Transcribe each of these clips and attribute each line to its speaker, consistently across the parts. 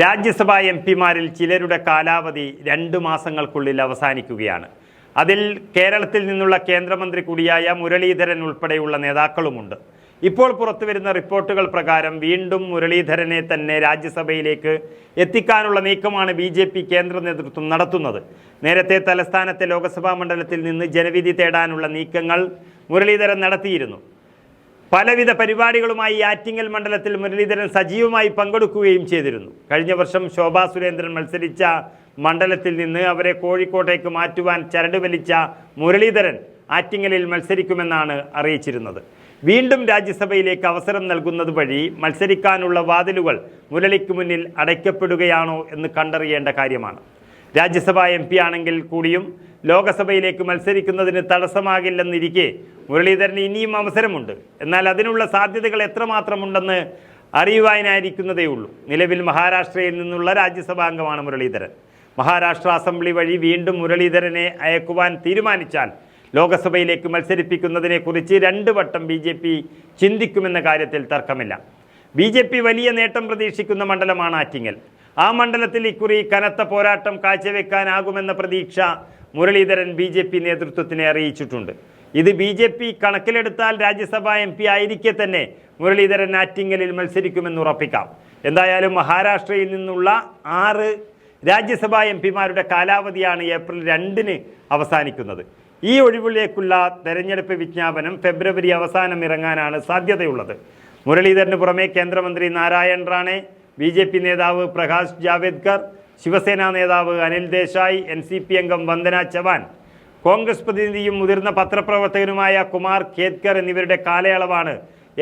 Speaker 1: രാജ്യസഭാ M പിമാരിൽ ചിലരുടെ കാലാവധി രണ്ട് മാസങ്ങൾക്കുള്ളിൽ അവസാനിക്കുകയാണ്. അതിൽ കേരളത്തിൽ നിന്നുള്ള കേന്ദ്രമന്ത്രി കൂടിയായ മുരളീധരൻ ഉൾപ്പെടെയുള്ള നേതാക്കളുമുണ്ട്. ഇപ്പോൾ പുറത്തുവരുന്ന റിപ്പോർട്ടുകൾ പ്രകാരം വീണ്ടും മുരളീധരനെ തന്നെ രാജ്യസഭയിലേക്ക് എത്തിക്കാനുള്ള നീക്കമാണ് ബി ജെ പി കേന്ദ്ര നേതൃത്വം നടത്തുന്നത്. നേരത്തെ തലസ്ഥാനത്തെ ലോക്സഭാ മണ്ഡലത്തിൽ നിന്ന് ജനവിധി തേടാനുള്ള നീക്കങ്ങൾ മുരളീധരൻ നടത്തിയിരുന്നു. പലവിധ പരിപാടികളുമായി ആറ്റിങ്ങൽ മണ്ഡലത്തിൽ മുരളീധരൻ സജീവമായി പങ്കെടുക്കുകയും ചെയ്തിരുന്നു. കഴിഞ്ഞ വർഷം ശോഭാ സുരേന്ദ്രൻ മത്സരിച്ച മണ്ഡലത്തിൽ നിന്ന് അവരെ കോഴിക്കോട്ടേക്ക് മാറ്റുവാൻ ചരട് വലിച്ച മുരളീധരൻ ആറ്റിങ്ങലിൽ മത്സരിക്കുമെന്നാണ് അറിയിച്ചിരുന്നത്. വീണ്ടും രാജ്യസഭയിലേക്ക് അവസരം നൽകുന്നത് വഴി മത്സരിക്കാനുള്ള വാതിലുകൾ മുരളിക്ക് മുന്നിൽ അടയ്ക്കപ്പെടുകയാണോ എന്ന് കണ്ടറിയേണ്ട കാര്യമാണ്. രാജ്യസഭാ എം പി ആണെങ്കിൽ കൂടിയും ലോകസഭയിലേക്ക് മത്സരിക്കുന്നതിന് തടസ്സമാകില്ലെന്നിരിക്കെ മുരളീധരന് ഇനിയും അവസരമുണ്ട്. എന്നാൽ അതിനുള്ള സാധ്യതകൾ എത്രമാത്രമുണ്ടെന്ന് അറിയുവാനായിരിക്കുന്നതേ ഉള്ളൂ നിലവിൽ മഹാരാഷ്ട്രയിൽ നിന്നുള്ള രാജ്യസഭാ അംഗമാണ് മുരളീധരൻ. മഹാരാഷ്ട്ര അസംബ്ലി വഴി വീണ്ടും മുരളീധരനെ അയക്കുവാൻ തീരുമാനിച്ചാൽ ലോകസഭയിലേക്ക് മത്സരിപ്പിക്കുന്നതിനെക്കുറിച്ച് രണ്ട് വട്ടം ബി ജെ പി ചിന്തിക്കുമെന്ന കാര്യത്തിൽ തർക്കമില്ല. ബി ജെ പി വലിയ നേട്ടം പ്രതീക്ഷിക്കുന്ന മണ്ഡലമാണ് ആറ്റിങ്ങൽ. ആ മണ്ഡലത്തിൽ ഇക്കുറി കനത്ത പോരാട്ടം കാഴ്ചവെക്കാനാകുമെന്ന പ്രതീക്ഷ മുരളീധരൻ ബി ജെ പി നേതൃത്വത്തിനെ അറിയിച്ചിട്ടുണ്ട്. ഇത് ബി ജെ പി കണക്കിലെടുത്താൽ രാജ്യസഭാ എം പി ആയിരിക്കെ തന്നെ മുരളീധരൻ ആറ്റിങ്ങലിൽ മത്സരിക്കുമെന്ന് ഉറപ്പിക്കാം. എന്തായാലും മഹാരാഷ്ട്രയിൽ നിന്നുള്ള ആറ് രാജ്യസഭാ എം പിമാരുടെ കാലാവധിയാണ് ഏപ്രിൽ രണ്ടിന് അവസാനിക്കുന്നത്. ഈ ഒഴിവിലേക്കുള്ള തെരഞ്ഞെടുപ്പ് വിജ്ഞാപനം ഫെബ്രുവരി അവസാനം ഇറങ്ങാനാണ് സാധ്യതയുള്ളത്. മുരളീധരന് പുറമെ കേന്ദ്രമന്ത്രി Narayan Rane B J P നേതാവ് പ്രകാശ് ജാവേദ്കർ ശിവസേന നേതാവ് Anil Desai N C P അംഗം വന്ദന ചവാൻ. കോൺഗ്രസ് പ്രതിനിധിയും മുതിർന്ന പത്രപ്രവർത്തകനുമായ കുമാർ കേത്കർ എന്നിവരുടെ കാലയളവാണ്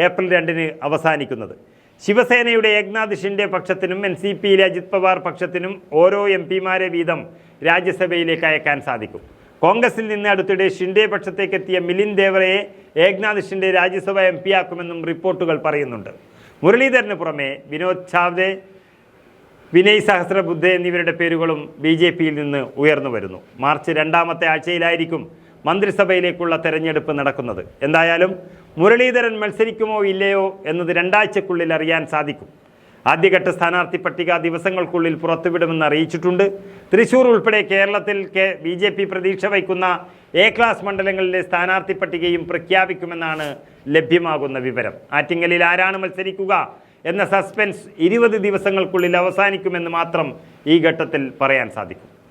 Speaker 1: ഏപ്രിൽ രണ്ടിന് അവസാനിക്കുന്നത്. ശിവസേനയുടെ ഏകനാഥ് ഷിൻഡെ പക്ഷത്തിനും എൻ സി പിയിലെ അജിത് പവാർ പക്ഷത്തിനും ഓരോ എം പിമാരെ വീതം രാജ്യസഭയിലേക്ക് അയക്കാൻ സാധിക്കും. കോൺഗ്രസിൽ നിന്ന് അടുത്തിടെ ഷിൻഡെ പക്ഷത്തേക്കെത്തിയ മിലിൻ ദേവറയെ ഏകനാഥ് ഷിൻഡെ രാജ്യസഭ എം പിയാക്കുമെന്നും റിപ്പോർട്ടുകൾ പറയുന്നുണ്ട്. മുരളീധരന് പുറമെ വിനോദ് ചാവ്ദെ വിനയ് സഹസ്രബുദ്ധെ എന്നിവരുടെ പേരുകളും ബി ജെ പിയിൽ നിന്ന് ഉയർന്നു വരുന്നു. മാർച്ച് രണ്ടാമത്തെ ആഴ്ചയിലായിരിക്കും മന്ത്രിസഭയിലേക്കുള്ള തെരഞ്ഞെടുപ്പ് നടക്കുന്നത്. എന്തായാലും മുരളീധരൻ മത്സരിക്കുമോ ഇല്ലയോ എന്നത് രണ്ടാഴ്ചക്കുള്ളിൽ അറിയാൻ സാധിക്കും. ആദ്യഘട്ട സ്ഥാനാർത്ഥി പട്ടിക ദിവസങ്ങൾക്കുള്ളിൽ പുറത്തുവിടുമെന്ന് അറിയിച്ചിട്ടുണ്ട്. തൃശൂർ ഉൾപ്പെടെ കേരളത്തിൽ കെ ബി ജെ പി പ്രതീക്ഷ വയ്ക്കുന്ന എ ക്ലാസ് മണ്ഡലങ്ങളിലെ സ്ഥാനാർത്ഥി പട്ടികയും പ്രഖ്യാപിക്കുമെന്നാണ് ലഭ്യമാകുന്ന വിവരം. ആറ്റിങ്ങലിൽ ആരാണ് മത്സരിക്കുക എന്ന സസ്പെൻസ് ഇരുപത് ദിവസങ്ങൾക്കുള്ളിൽ അവസാനിക്കുമെന്ന് മാത്രം ഈ ഘട്ടത്തിൽ പറയാൻ സാധിക്കും.